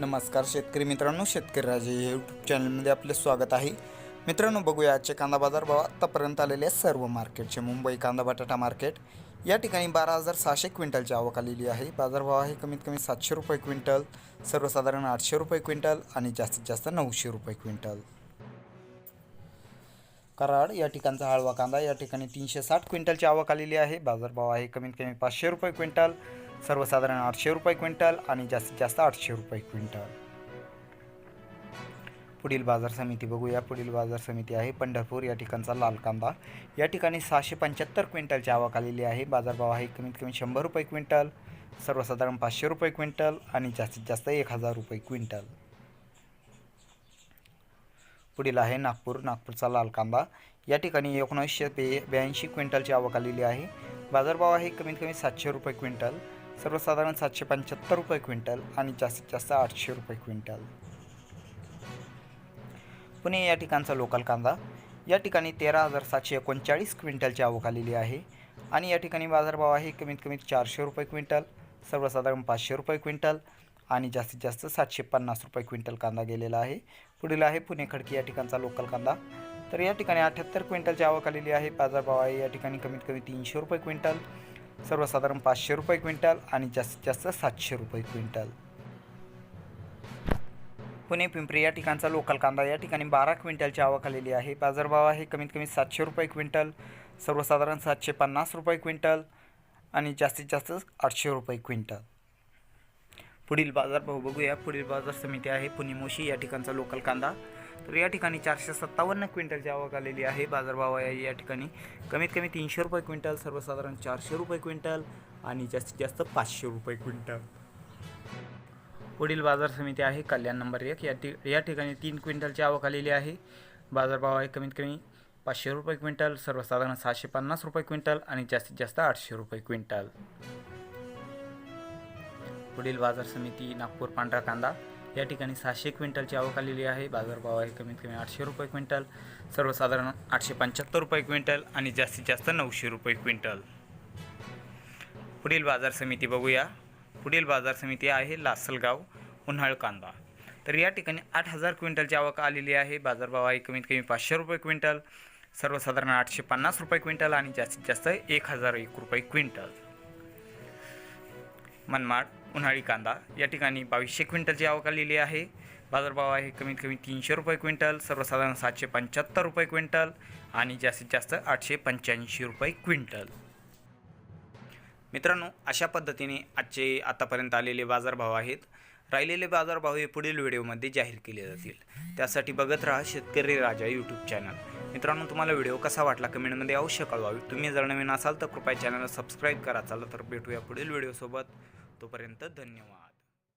नमस्कार शेतकरी मित्रांनो शेतकरी राजे या यूट्यूब चॅनलमध्ये आपले स्वागत आहे. मित्रांनो बघूया आजचे कांदा बाजार भाव आत्तापर्यंत आलेले सर्व मार्केटचे. मुंबई कांदा बटाटा मार्केट या ठिकाणी बारा हजार सहाशे क्विंटलची आवक आलेली आहे. बाजारभाव आहे कमीत कमी सातशे रुपये क्विंटल सर्वसाधारण आठशे रुपये क्विंटल आणि जास्तीत जास्त नऊशे रुपये क्विंटल. कराड या ठिकाणचा हळवा कांदा या ठिकाणी तीनशे साठ क्विंटलची आवक आलेली आहे. बाजारभाव आहे कमीत कमी पाचशे रुपये क्विंटल सर्वसाधारण आठशे रुपये क्विंटल आणि जास्तीत जास्त आठशे रुपये क्विंटल. पुढील बाजार समिती बघूया. पुढील बाजार समिती आहे पंढरपूर. या ठिकाणचा लाल कांदा. या ठिकाणी सहाशे पंच्याहत्तर क्विंटलची आवक आलेली आहे. बाजारभाव आहे कमीत कमी शंभर रुपये क्विंटल सर्वसाधारण पाचशे रुपये क्विंटल आणि जास्तीत जास्त एक हजार रुपये क्विंटल. पुढील आहे नागपूर. नागपूरचा लाल कांदा. या ठिकाणी एकोणीसशे बे ब्याऐंशी क्विंटलची आवक आलेली आहे. बाजारभाव आहे कमीत कमी सातशे रुपये क्विंटल. सर्वसाधारण सातशे पंच्याहत्तर रुपये क्विंटल आणि जास्तीत जास्त आठशे रुपये क्विंटल. पुणे या ठिकाणचा लोकल कांदा. या ठिकाणी तेरा हजार सातशे एकोणचाळीस क्विंटलची आवक आलेली आहे आणि या ठिकाणी बाजारभाव आहे कमीत कमी चारशे रुपये क्विंटल सर्वसाधारण पाचशे रुपये क्विंटल आणि जास्तीत जास्त सातशे पन्नास रुपये क्विंटल कांदा गेलेला आहे. पुढील आहे पुणे खडकी या ठिकाणचा लोकल कांदा. तर या ठिकाणी अठ्ठ्याहत्तर क्विंटलची आवक आलेली आहे. बाजारभाव आहे या ठिकाणी कमीत कमी तीनशे रुपये क्विंटल सर्वसाधारण पाचशे रुपये क्विंटल आणि जास्तीत जास्त सातशे रुपये क्विंटल. पुणे पिंपरी या ठिकाणचा लोकल कांदा या ठिकाणी बारा क्विंटलची आवक आलेली आहे. बाजारभाव आहे कमीत कमी सातशे रुपये क्विंटल सर्वसाधारण सातशे पन्नास रुपये क्विंटल आणि जास्तीत जास्त आठशे रुपये क्विंटल. पुढील बाजारभाव बघूया पुढील बाजार समिती आहे पुणे मोशी या ठिकाणचा लोकल कांदा. तर या ठिकाणी चारशे सत्तावन्न क्विंटलची आवक आलेली आहे. बाजारभाव आहे या ठिकाणी. कमीत कमी तीनशे रुपये क्विंटल सर्वसाधारण चारशे रुपये क्विंटल आणि जास्तीत जास्त पाचशे रुपये क्विंटल. पुढील बाजार समिती आहे कल्याण नंबर एक. या ठि या ठिकाणी तीन क्विंटलची आवक आलेली आहे. बाजारभाव आहे कमीत कमी पाचशे रुपये क्विंटल सर्वसाधारण सहाशे पन्नास रुपये क्विंटल आणि जास्तीत जास्त आठशे रुपये क्विंटल. पुढील बाजार समिती नागपूर पांढरा कांदा. या ठिकाणी सहाशे क्विंटलची आवक आलेली आहे. बाजारभाव आहे कमीत कमी आठशे रुपये क्विंटल सर्वसाधारण आठशे पंच्याहत्तर रुपये क्विंटल आणि जास्तीत जास्त नऊशे रुपये क्विंटल. पुढील बाजार समिती बघूया. पुढील बाजार समिती आहे लासलगाव उन्हाळ कांदा. तर या ठिकाणी आठ हजार क्विंटलची आवक आलेली आहे. बाजारभाव आहे कमीत कमी पाचशे रुपये क्विंटल सर्वसाधारण आठशे पन्नास रुपये क्विंटल आणि जास्तीत जास्त एक हजार एक रुपये क्विंटल. मनमाड उन्हाळी कांदा. या ठिकाणी बावीसशे क्विंटलची आवक आलेली आहे. बाजारभाव आहे कमीत कमी तीनशे रुपये क्विंटल सर्वसाधारण सातशे पंच्याहत्तर रुपये क्विंटल आणि जास्तीत जास्त आठशे पंच्याऐंशी रुपये क्विंटल. मित्रांनो अशा पद्धतीने आजचे आतापर्यंत आलेले बाजारभाव आहेत. राहिलेले बाजारभाव हे पुढील व्हिडिओमध्ये जाहीर केले जातील. त्यासाठी बघत राहा शेतकरी राजा यूट्यूब चॅनल मित्रांनो तुम्हाला व्हिडिओ कसा वाटला कमेंटमध्ये अवश्य कळवावी तुम्ही जर नवीन असाल तर कृपया चॅनलला सबस्क्राईब करा. चला तर भेटूया पुढील व्हिडिओसोबत. तोपर्यंत धन्यवाद